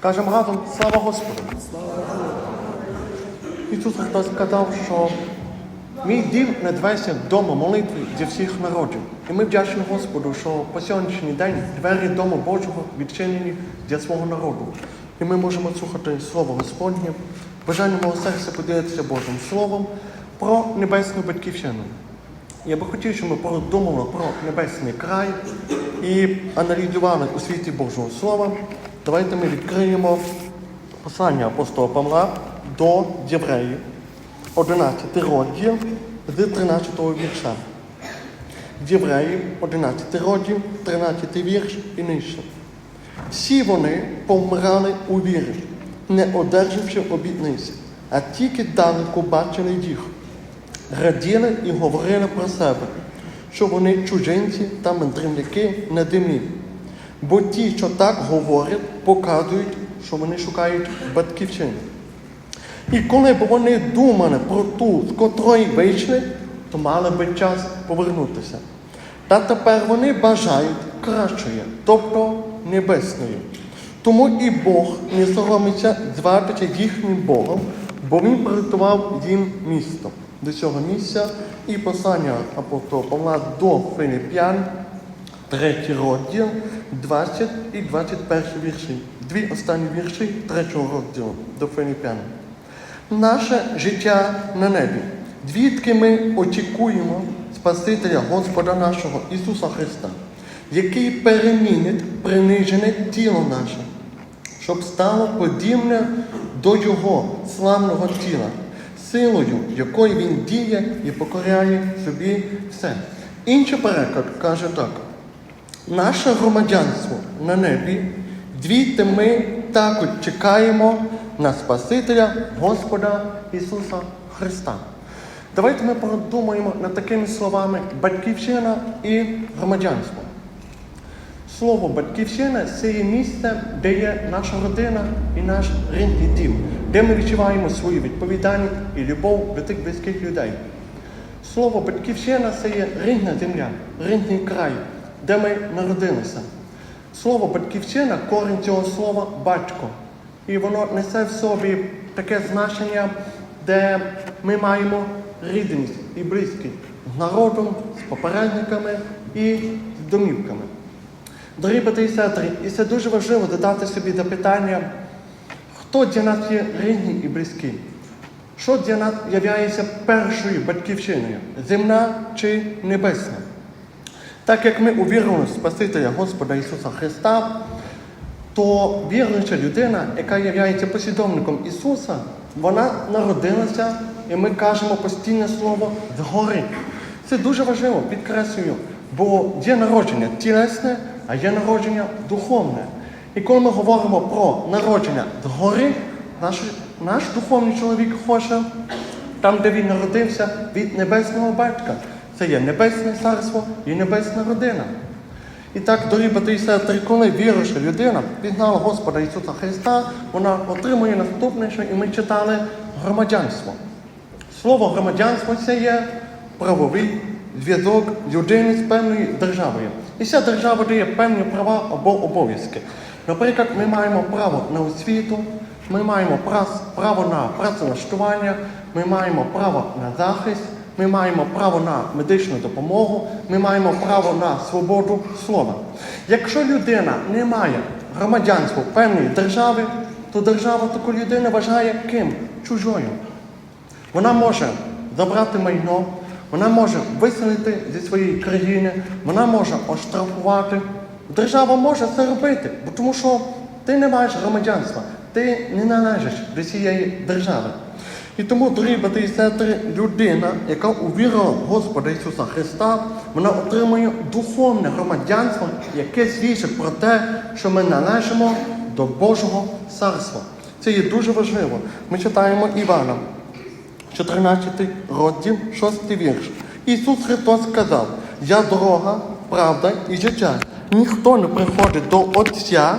Кажемо разом слава Господу. Ісус Христос сказав, що мій дім надвеся дома молитви для всіх народів. І ми вдячні Господу, що по сьогоднішній день двері Дому Божого відчинені для свого народу. І ми можемо слухати Слово Господнє, бажання мого серця поділитися Божим Словом про небесну батьківщину. Я би хотів, щоб ми подумали про небесний край і аналізували у світі Божого Слова. Давайте ми відкриємо послання апостола Павла до євреїв, 11 розділ з 13 вірша. Євреїв, 11 розділ, 13 вірш і нижче. Всі вони повмирали у вірі, не одержавши обітниці, а тільки далеко бачили їх раділи і говорили про себе, що вони чужинці та мандрівники на землі. Бо ті, що так говорять, показують, що вони шукають батьківщини. І коли б вони думали про ту, з котрої вийшли, то мали би час повернутися. Та тепер вони бажають кращої, тобто небесної. Тому і Бог не соромиться зватися їхнім Богом, бо Він приготував їм місто. До цього місця і послання апостола Павла до Филип'ян, третій розділ, 20 і 21 вірші. Дві останні вірші третього розділу до Филип'ян. Наше життя на небі. Звідки ми очікуємо Спасителя Господа нашого Ісуса Христа, який перемінить принижене тіло наше, щоб стало подібне до Його славного тіла, силою, якою Він діє і покоряє собі все. Інший переклад каже так: наше громадянство на небі, звідти ми також чекаємо на Спасителя Господа Ісуса Христа. Давайте ми подумаємо над такими словами батьківщина і громадянство. Слово батьківщина це є місце, де є наша родина і наш рідний дім, де ми відчуваємо свою відповідальність і любов до тих близьких людей. Слово батьківщина це є рідна земля, рідний край, де ми народилися. Слово батьківщина, корінь цього слова батько. І воно несе в собі таке значення, де ми маємо рідність і близькість з народом, з попередниками і з домівками. Дорогі брати і сестри, і це дуже важливо задати собі запитання, хто для нас є рідний і близький? Що для нас є першою батьківщиною земна чи небесна? Так як ми увірили Спасителя Господа Ісуса Христа, то віруюча людина, яка є послідовником Ісуса, вона народилася, і ми кажемо постійне слово згори. Це дуже важливо, підкреслюю, бо є народження тілесне, а є народження духовне. І коли ми говоримо про народження згори, наш, наш духовний чоловік хоче там, де він народився, від небесного батька. Це є небесне царство і небесна родина. І так, дорогі брати і сестри, коли віруюча людина пізнала Господа Ісуса Христа, вона отримує наступне, що і ми читали громадянство. Слово громадянство це є правовий зв'язок людини з певною державою. І ця держава дає певні права або обов'язки. Наприклад, ми маємо право на освіту, ми маємо право на працевлаштування, ми маємо право на захист, ми маємо право на медичну допомогу, ми маємо право на свободу слова. Якщо людина не має громадянства певної держави, то держава таку людину вважає ким? Чужою. Вона може забрати майно, вона може виселити зі своєї країни, вона може оштрафувати. Держава може це робити, тому що ти не маєш громадянства, ти не належиш до цієї держави. І тому, дорогі брати і сестри, людина, яка увірила в Господа Ісуса Христа, вона отримує духовне громадянство, яке свідчить про те, що ми належимо до Божого царства. Це є дуже важливо. Ми читаємо Івана, 14 розділ, 6 вірш. Ісус Христос сказав: Я дорога, правда і життя. Ніхто не приходить до Отця,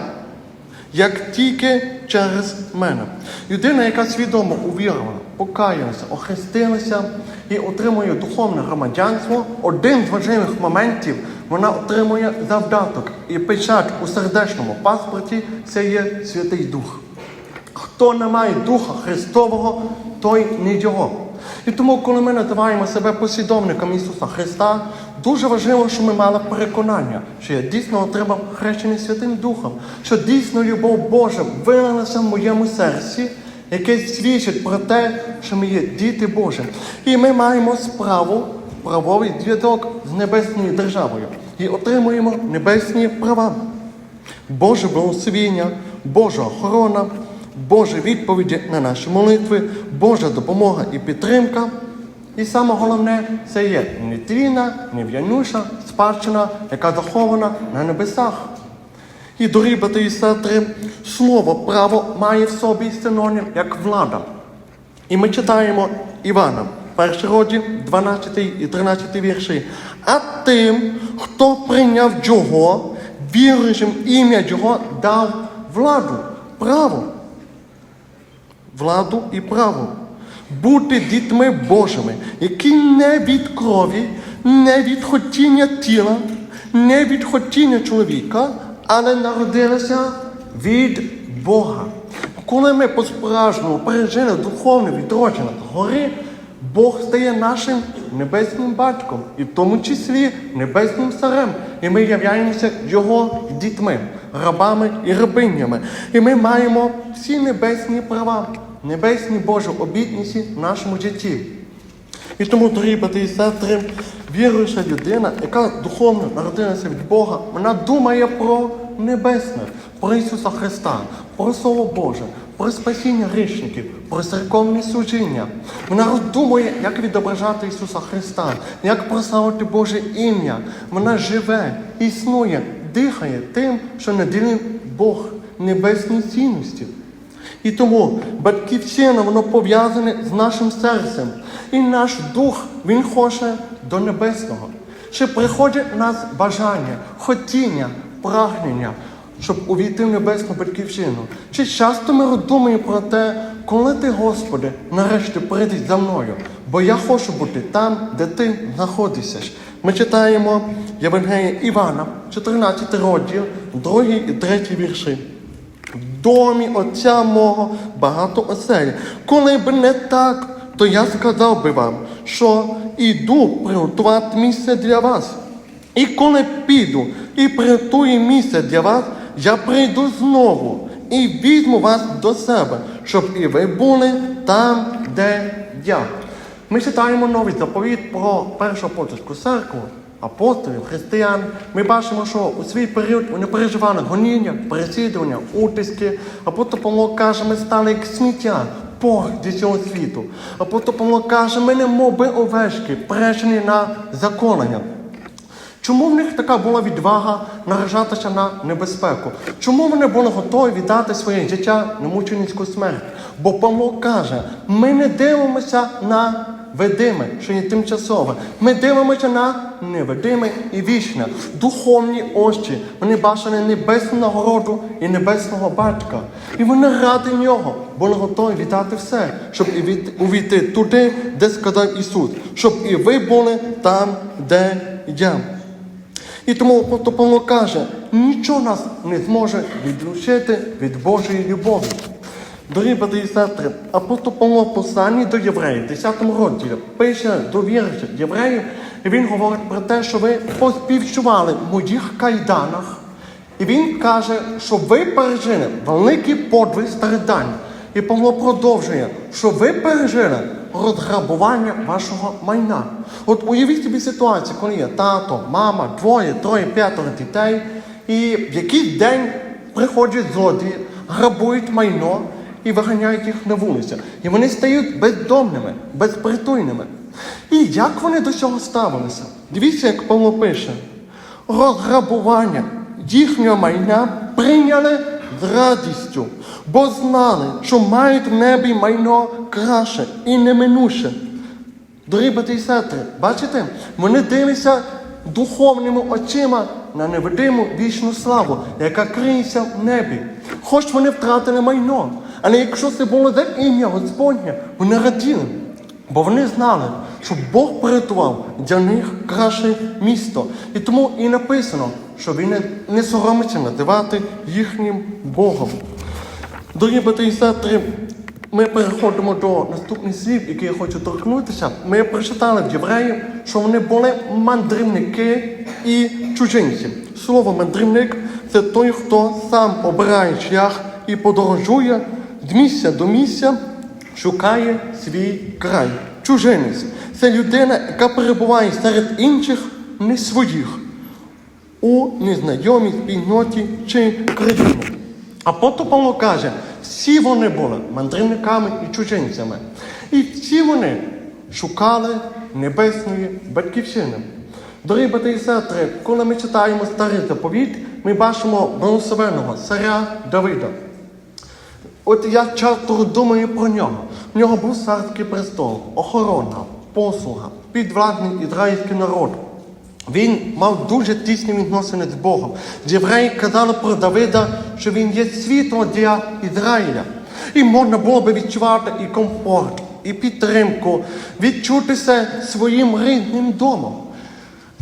як тільки через мене. Людина, яка свідомо увірувала, покаялася, охрестилася і отримує духовне громадянство, один з важливих моментів вона отримує завдаток і печать у сердечному паспорті це є Святий Дух. Хто не має Духа Христового, той не його. І тому, коли ми називаємо себе послідовниками Ісуса Христа, дуже важливо, щоб ми мали переконання, що я дійсно отримав хрещення Святим Духом, що дійсно любов Божа вилилася в моєму серці, яке свідчить про те, що ми є діти Божі. І ми маємо справу, правовий зв'язок з небесною державою і отримуємо небесні права. Боже благословіння, Божа охорона, Божі відповіді на наші молитви, Божа допомога і підтримка. І саме головне це є нетлінна, нев'януша спадщина, яка захована на небесах. І дорогі брати і сестри, слово право має в собі синонім як влада. І ми читаємо Івана, перший розділ, 12 і 13 вірші. А тим, хто прийняв Його, віруючим ім'я Його дав владу, право. Владу і право. Бути дітьми Божими, які не від крові, не від хотіння тіла, не від хотіння чоловіка, але народилися від Бога. Коли ми по-справжньому пережили духовне відродження згори, Бог стає нашим небесним батьком, і в тому числі небесним царем. І ми являємося Його дітьми, рабами і рабинями. І ми маємо всі небесні права, небесні Божі обітниці в нашому житті. І тому, дорогі брати і сестри, віруюча людина, яка духовно народилася від Бога, вона думає про небесне, про Ісуса Христа, про Слово Боже, про спасіння грішників, про церковне служіння. Вона роздумує, як відображати Ісуса Христа, як прославити Боже ім'я. Вона живе, існує, дихає тим, що наділив Бог небесні цінності. І тому батьківщина, воно пов'язане з нашим серцем. І наш дух, він хоче до небесного. Чи приходять в нас бажання, хотіння, прагнення, щоб увійти в небесну батьківщину? Чи часто ми роздумуємо про те, коли ти, Господи, нарешті прийдеш за мною? Бо я хочу бути там, де ти знаходишся. Ми читаємо Євангелія Івана, 14 розділ, 2 і 3 вірші. В домі отця мого багато осель. Коли б не так, то я сказав би вам, що іду приготувати місце для вас. І коли піду і приготую місце для вас, я прийду знову і візьму вас до себе, щоб і ви були там, де я. Ми читаємо новий заповіт про першу апостольську церкву, апостолів, християн. Ми бачимо, що у свій період вони переживали гоніння, переслідування, утиски. Апостол Павло каже, ми стали як сміття, порох для цього світу. Апостол Павло каже, ми не мов би овечки, пречені на законення. Чому в них така була відвага наражатися на небезпеку? Чому вони були готові віддати своє життя на мученицьку смерть? Бо Павло каже, ми не дивимося на видиме, що є тимчасове. Ми дивимося на невидиме і вічне. Духовні очі. Вони бачили небесну нагороду і небесного батька. І вони ради нього були готові віддати все, щоб увійти туди, де сказав Ісус, щоб і ви були там, де я. І тому Павло каже, нічого нас не зможе відлучити від Божої любові. Дорогі брати і сестри, апостол Павло посланні до євреїв, 10 розділі, пише до віруючих євреїв, і він говорить про те, що ви поспівчували в моїх кайданах. І він каже, що ви пережили великий подвиг страждань. І Павло продовжує, що ви пережили розграбування вашого майна. От уявіть собі ситуацію, коли є тато, мама, двоє, троє, п'ятеро дітей, і в якийсь день приходять злодії, грабують майно і виганяють їх на вулицю. І вони стають бездомними, безпритульними. І як вони до цього ставилися? Дивіться, як Павло пише: розграбування їхнього майна прийняли радістю, бо знали, що мають в небі майно краще і неминуще. Дорогі брати і сестри, бачите, вони дивляться духовними очима на невидиму вічну славу, яка криється в небі. Хоч вони втратили майно, але якщо це було за ім'я Господнє, вони раділи. Бо вони знали, щоб Бог приготував для них краще місто. І тому і написано, що він не, не соромиться називати їхнім Богом. Дорогі брати і сестри, ми переходимо до наступних слів, які я хочу торкнутися. Ми прочитали в євреїв, що вони були мандрівники і чужинці. Слово мандрівник це той, хто сам обирає шлях і подорожує з місця до місця, шукає свій край. Чужинець це людина, яка перебуває серед інших не своїх у незнайомій спільноті чи країні. Апостол Павло каже, всі вони були мандрівниками і чужинцями. І всі вони шукали небесної батьківщини. Дорогі брати і сестри, коли ми читаємо старий заповіт, ми бачимо благословеного царя Давида. От я часто думаю про нього. В нього був царський престол, охорона, послуга, підвладний ізраїльський народ. Він мав дуже тісні відносини з Богом. Євреї казали про Давида, що він є світло для Ізраїля. І можна було би відчувати і комфорт, і підтримку, відчутися своїм рідним домом.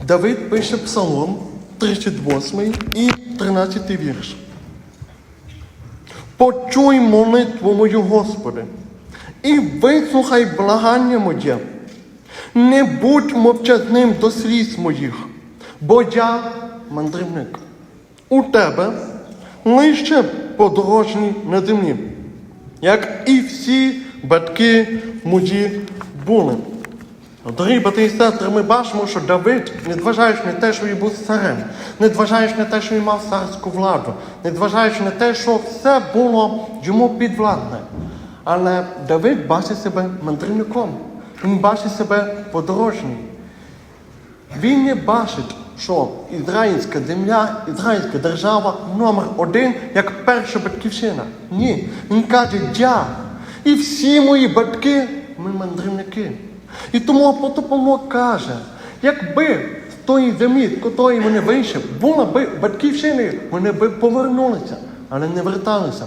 Давид пише Псалом 38 і 13 вірш. Почуй молитву мою, Господи, і вислухай благання моє. Не будь мовчазним до сліз моїх, бо я мандрівник. У тебе лише подорожні на землі, як і всі батьки мої були. Дорогі брати і сестри, ми бачимо, що Давид, незважаючи на те, що він був царем, незважаючи на те, що він мав царську владу, незважаючи на те, що все було йому підвладне. Але Давид бачить себе мандрівником, він бачить себе подорожнім. Він не бачить, що ізраїльська земля, ізраїльська держава номер один як перша батьківщина. Ні. Він каже, я і всі мої батьки ми мандрівники. І тому апостол каже, якби з тої землі, з якої вони вийшли, була би батьківщина, вони би повернулися, але не верталися.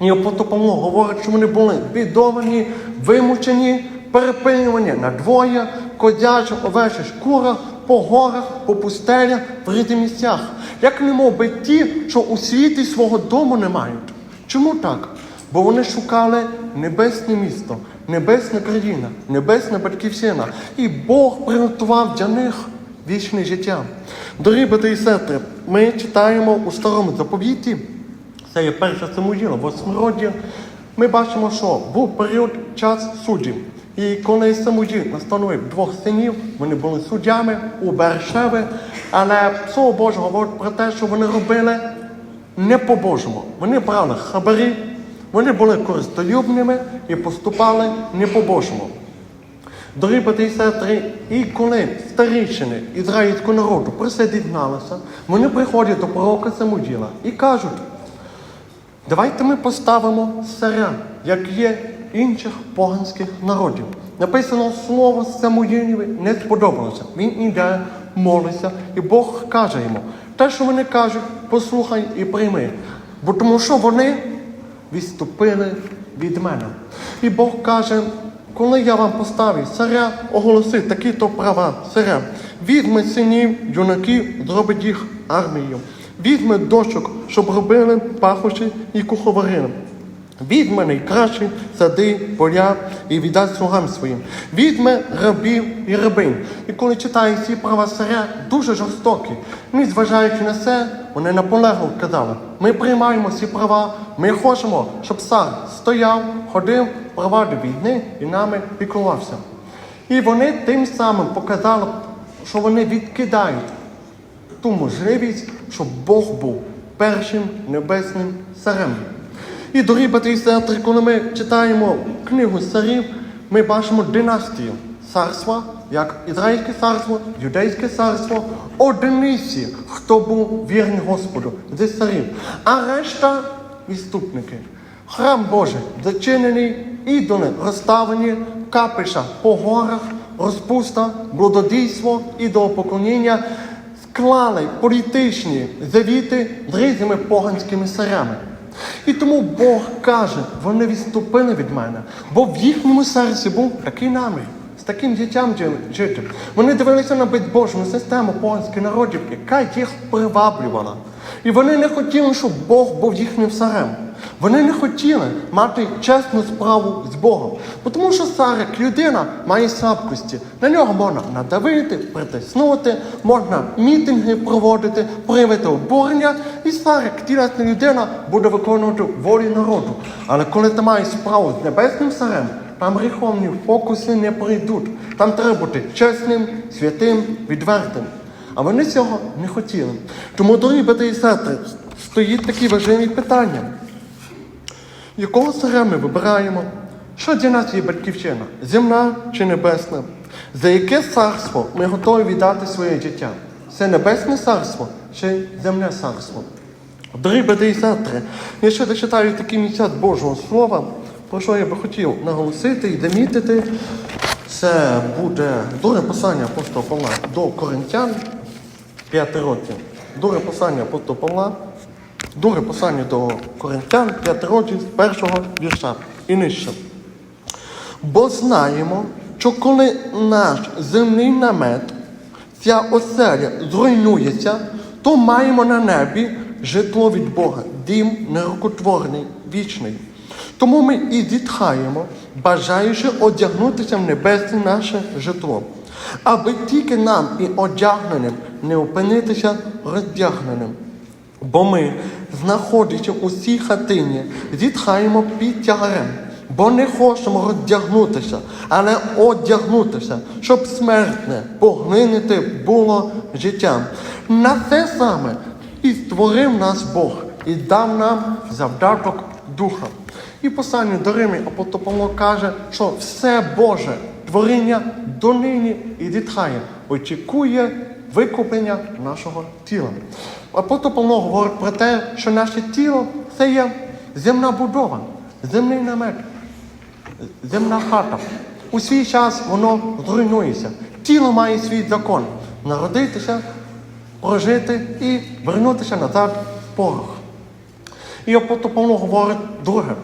І апостол Павло говорить, що вони були бідовані, вимучені, перепилювані на двоє, кодячі, овечі шкурах, по горах, по пустелях, в різних місцях. Як не мов би ті, що у світі свого дому не мають. Чому так? Бо вони шукали небесне місто, небесна країна, небесна батьківщина. І Бог приготував для них вічне життя. Дорогі брати і сестри, ми читаємо у старому заповіті, це є перше Самуїла, восьмироддя, ми бачимо, що був період час суддів. І коли Самуїл настановив двох синів, вони були суддями у Бершеві, але Слово Боже говорить про те, що вони робили не по-божому. Вони брали хабарі, вони були користолюбними і поступали не по-божому. Дорогі брати і сестри, і коли старішини ізраїльського народу про вони приходять до пророка Самуїла і кажуть, давайте ми поставимо царя, як є інших поганських народів. Написано слово Самуїлові не сподобалося. Він іде, молиться, і Бог каже йому, те, що вони кажуть, послухай і прийми. Бо тому що вони відступили від мене. І Бог каже, коли я вам поставив царя, оголоси такі-то права царя. Візьме синів, юнаків, зробить їх армією. Візьме дочок, щоб робили пахощі і куховарили. Візьме найкращі сади, поля і віддасть слугам своїм. Візьме рабів і рабинь. І коли читаю ці права царя, дуже жорстокі. Ми, зважаючи на це, вони наполегливо казали, ми приймаємо ці права, ми хочемо, щоб цар стояв, ходив, провадив війни і нами піклувався. І вони тим самим показали, що вони відкидають ту можливість, щоб Бог був першим небесним царем. І дорогі брати і сестри, коли ми читаємо книгу царів, ми бачимо династію царства, як Ізраїльське царство, Юдейське царство, одиниці, хто був вірний Господу зі царів, а решта відступники. Храм Божий зачинений, ідоли розставлені, капища по горах, розпуста, блудодійство, ідолопоклоніння, склали політичні завіти з різними поганськими царями. І тому Бог каже, вони відступили від мене, бо в їхньому серці був такий намір з таким життям жити. Вони дивилися на безбожну систему польських народів, яка їх приваблювала. І вони не хотіли, щоб Бог був їхнім царем. Вони не хотіли мати чесну справу з Богом. Тому що цар, як людина, має слабкості. На нього можна надавити, притиснути, можна мітинги проводити, проявити обурення, і цар, як тілесна людина, буде виконувати волі народу. Але коли ти маєш справу з небесним царем, там гріховні фокуси не прийдуть. Там треба бути чесним, святим, відвертим. А вони цього не хотіли. Тому, дорогі брати і сестри, стоїть такі важливі питання. Якого царя ми вибираємо? Що для нас є батьківщина? Земна чи небесна? За яке царство ми готові віддати своє життя? Це небесне царство чи земне царство? Дорогі брати і сестри, я ще дочитаю такі місця Божого Слова, про що я би хотів наголосити і замітити. Це буде друге послання апостола Павла до Коринтян, 5 розділ. Друге послання апостола Павла, друге послання до Коринтян, 5 розділ з першого вірша і нижче. Бо знаємо, що коли наш земний намет, ця оселя зруйнується, то маємо на небі житло від Бога, дім нерукотворний, вічний. Тому ми і зітхаємо, бажаючи одягнутися в небесне наше житло, аби тільки нам і одягненим не опинитися роздягненим. Бо ми, знаходячи у цій хатині, зітхаємо під тягарем, бо не хочемо роздягнутися, але одягнутися, щоб смертне поглинити було життям. На те саме і створив нас Бог і дав нам завдаток духа. І послання до Римі апостол каже, що все Боже творіння донині і дітхає, очікує викуплення нашого тіла. Апостол Павло говорить про те, що наше тіло це є земна будова, земний намет, земна хата. У свій час воно зруйнується. Тіло має свій закон народитися, прожити і вернутися назад в порох. І апостол Павло говорить друге,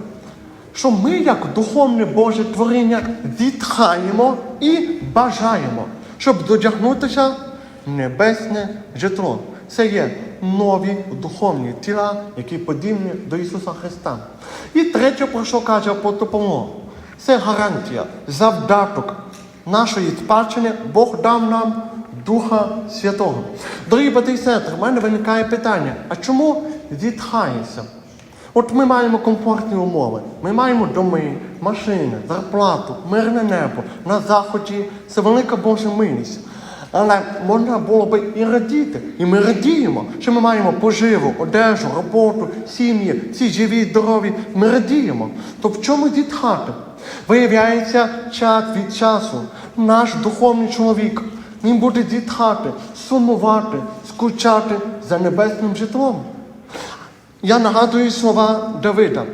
що ми, як духовне Боже творіння, зітхаємо і бажаємо, щоб додягнутися небесне житло. Це є нові духовні тіла, які подібні до Ісуса Христа. І третє, про що каже апостол Павло, це гарантія, завдаток нашої спадщини Бог дав нам Духа Святого. Дорогі брати і сестри, в мене виникає питання: а чому зітхається? От ми маємо комфортні умови, ми маємо доми, машини, зарплату, мирне небо на заході. Це велика Божа милість. Але можна було би і радіти. І ми радіємо, що ми маємо поживу, одежу, роботу, сім'ї, всі живі, здорові. Ми радіємо. То в чому зітхати? Виявляється, час від часу наш духовний чоловік він буде зітхати, сумувати, скучати за небесним житлом. Я нагадую слова Давида.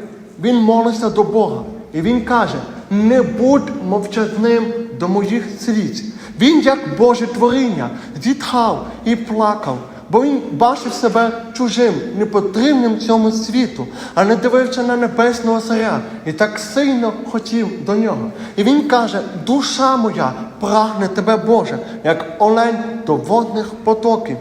Він молився до Бога. І він каже: не будь мовчазним до моїх сліз. Він, як Боже творіння, зітхав і плакав, бо він бачив себе чужим, непотрібним цьому світу, а не дивився на небесного царя і так сильно хотів до нього. І він каже: душа моя прагне тебе, Боже, як олень до водних потоків.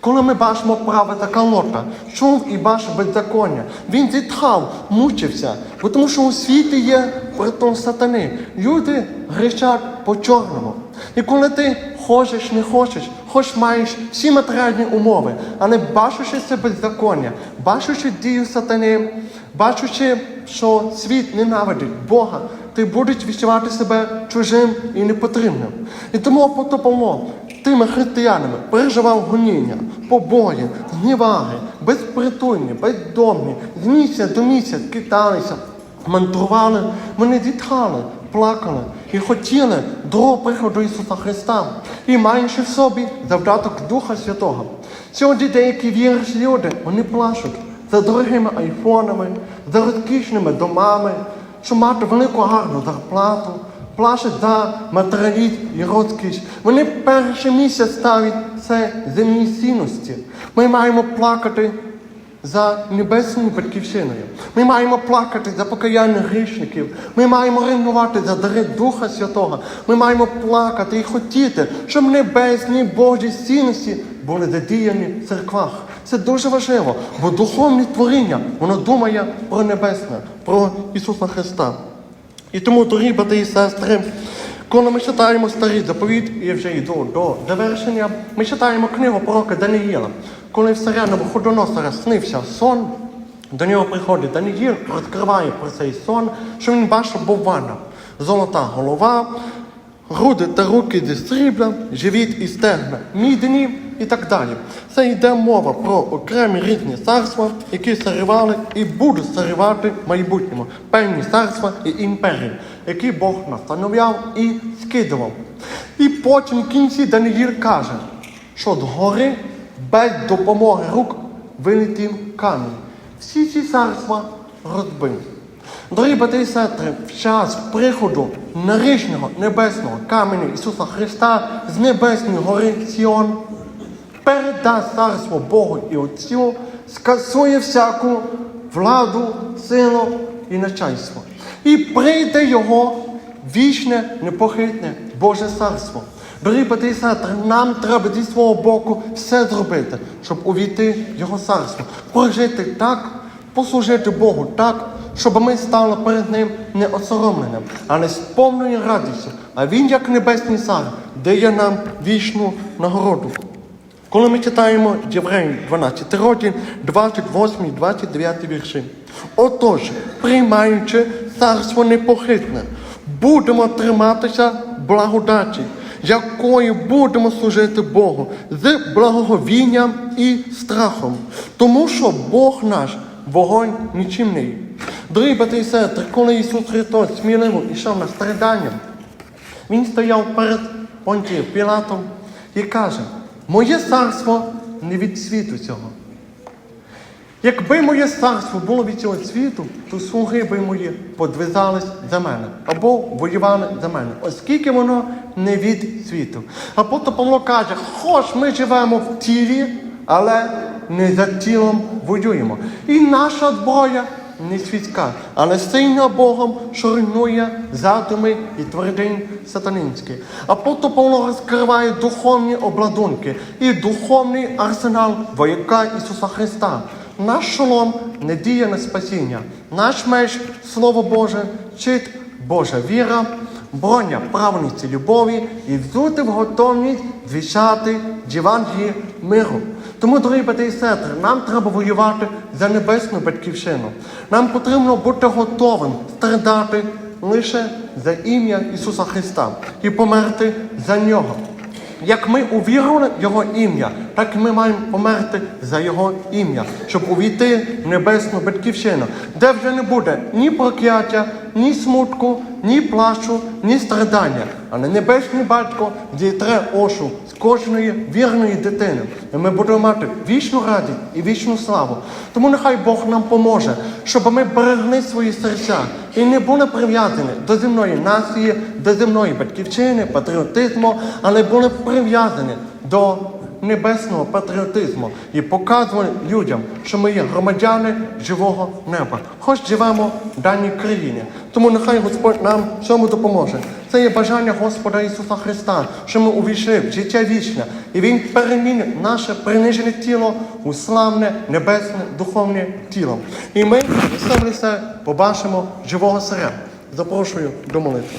Коли ми бачимо праведна калота, чув і бачив беззаконня, він зітхав, мучився, бо тому що у світі є притом сатани. Люди грішать по чорному. І коли ти хочеш, не хочеш, хоч маєш всі матеріальні умови, але бачучи це беззаконня, бачучи дію сатани, бачучи, що світ ненавидить Бога, ти будеш відчувати себе чужим і непотрібним. І тому апостол тими християнами переживав гоніння, побої, зніваги, безпритульні, бездомні, з місця до місця киталися, мандрували, вони зітхали, плакали і хотіли другого приходу Ісуса Христа, і маючи в собі завдаток Духа Святого. Сьогодні деякі віруючі люди, вони плачуть за дорогими айфонами, за розкішними домами, щоб мати велику гарну зарплату, плачуть за матеріалізм і розкіш. Вони перше місце ставлять це земні цінності. Ми маємо плакати за небесною батьківщиною. Ми маємо плакати за покаяння грішників. Ми маємо ревнувати за дари Духа Святого. Ми маємо плакати і хотіти, щоб небесні Божі цінності були задіяні в церквах. Це дуже важливо, бо духовне творіння, воно думає про небесне, про Ісуса Христа. І тому, дорогі брати і сестри, коли ми читаємо старий заповіт, і вже йду до завершення, ми читаємо книгу пророка Даниїла. Коли в царя Навуходоносора снився сон, до нього приходить Даниїл, розкриває про цей сон, що він бачив Боввана. Золота голова, груди та руки зі срібла, живіт і стегна, мідні і так далі. Це йде мова про окремі різні царства, які царювали і будуть царювати в майбутньому. Певні царства і імперії, які Бог настановляв і скидував. І потім в кінці Даниїл каже, що згори без допомоги рук вилетів камінь. Всі ці царства розбив. Дорогі брати і сестри, в час приходу нарічного небесного каменю Ісуса Христа з небесної гори Сіон передасть царство Богу і Отцю, скасує всяку владу, силу і начальство. І прийде його вічне, непохитне Боже царство. І сестри, нам треба зі свого боку все зробити, щоб увійти в Його царство, прожити так, послужити Богу так, щоб ми стали перед Ним не осоромленим, але з повною радістю. А Він, як небесний цар, дає нам вічну нагороду. Коли ми читаємо Євреїв 12 розділ, 28, 29 вірші. Отож, приймаючи царство непохитне, будемо триматися благодаті, якою будемо служити Богу з благоговінням і страхом, тому що Бог наш вогонь нічимний. Дорогі брати і сестри, коли Ісус Христос сміливо йшов на страдання, він стояв перед Понтієм Пілатом і каже: Моє царство не від світу цього. Якби моє царство було від цього світу, то слуги би мої подвизались за мене або воювали за мене, оскільки воно не від світу. Апостол Павло каже, хоч ми живемо в тілі, але не за тілом воюємо. І наша зброя не світська, але сильна Богом, що руйнує задуми і твердинь сатанинські. Апостол Павло розкриває духовні обладунки і духовний арсенал вояка Ісуса Христа. Наш шолом не діє на спасіння, наш меч Слово Боже, чит Божа віра, броня правниці любові і взути в готовність звіщати Євангелії миру. Тому, дорогі брати і сестри, нам треба воювати за небесну батьківщину. Нам потрібно бути готовим страдати лише за ім'я Ісуса Христа і померти за нього. Як ми увірували в Його ім'я, так і ми маємо померти за Його ім'я, щоб увійти в небесну батьківщину, де вже не буде ні прокляття, ні смутку, ні плачу, ні страдання. Але небесний батько дітре ошу кожної вірної дитини. І ми будемо мати вічну радість і вічну славу. Тому нехай Бог нам поможе, щоб ми берегли свої серця і не були прив'язані до земної нації, до земної батьківщини, патріотизму, але були прив'язані до небесного патріотизму і показували людям, що ми є громадяни живого неба, хоч живемо в даній країні. Тому нехай Господь нам цьому допоможе. Це є бажання Господа Ісуса Христа, що ми увійшли в життя вічне, і Він перемінить наше принижене тіло у славне, небесне, духовне тіло. І ми все побачимо живого царя. Запрошую до молитви.